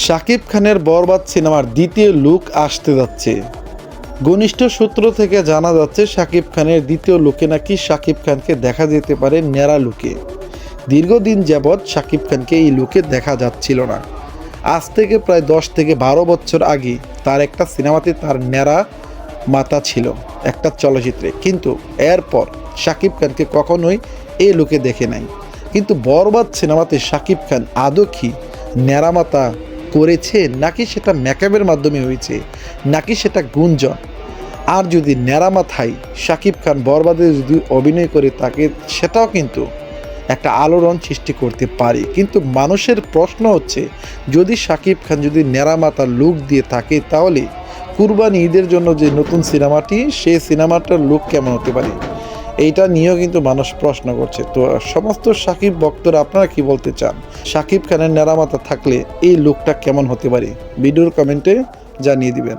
শাকিব খানের বরবাদ সিনেমার দ্বিতীয় লুক আসতে যাচ্ছে। ঘনিষ্ঠ সূত্র থেকে জানা যাচ্ছে, শাকিব খানের দ্বিতীয় লুকে নাকি শাকিব খানকে দেখা যেতে পারে ন্যাড়া লুকে। দীর্ঘদিন যাবৎ শাকিব খানকে এই লুকে দেখা যাচ্ছিল না। আজ থেকে প্রায় দশ থেকে বারো বছর আগে তার একটা সিনেমাতে তার ন্যাড়া মাতা ছিল, একটা চলচ্চিত্রে। কিন্তু এরপর শাকিব খানকে কখনোই এই লুকে দেখে নাই। কিন্তু বরবাদ সিনেমাতে শাকিব খান আদৌ কি ন্যাড়ামাতা করেছে নাকি সেটা মেকআপের মাধ্যমে হয়েছে, নাকি সেটা গুঞ্জন? আর যদি ন্যাড়ামাথায় শাকিব খান বরবাদে যদি অভিনয় করে তাকে সেটাও কিন্তু একটা আলোড়ন সৃষ্টি করতে পারে। কিন্তু মানুষের প্রশ্ন হচ্ছে, যদি শাকিব খান যদি ন্যাড়ামাতার লুক দিয়ে থাকে, তাহলে কুরবানি ঈদের জন্য যে নতুন সিনেমাটি, সেই সিনেমাটার লুক কেমন হতে পারে? এইটা নিয়েও কিন্তু মানুষ প্রশ্ন করছে। তো সমস্ত সাকিব ভক্তরা আপনারা কি বলতে চান? সাকিব খানের নেরামাতা থাকলে এই লুকটা কেমন হতে পারে? ভিডিওর কমেন্টে জানিয়ে দিবেন।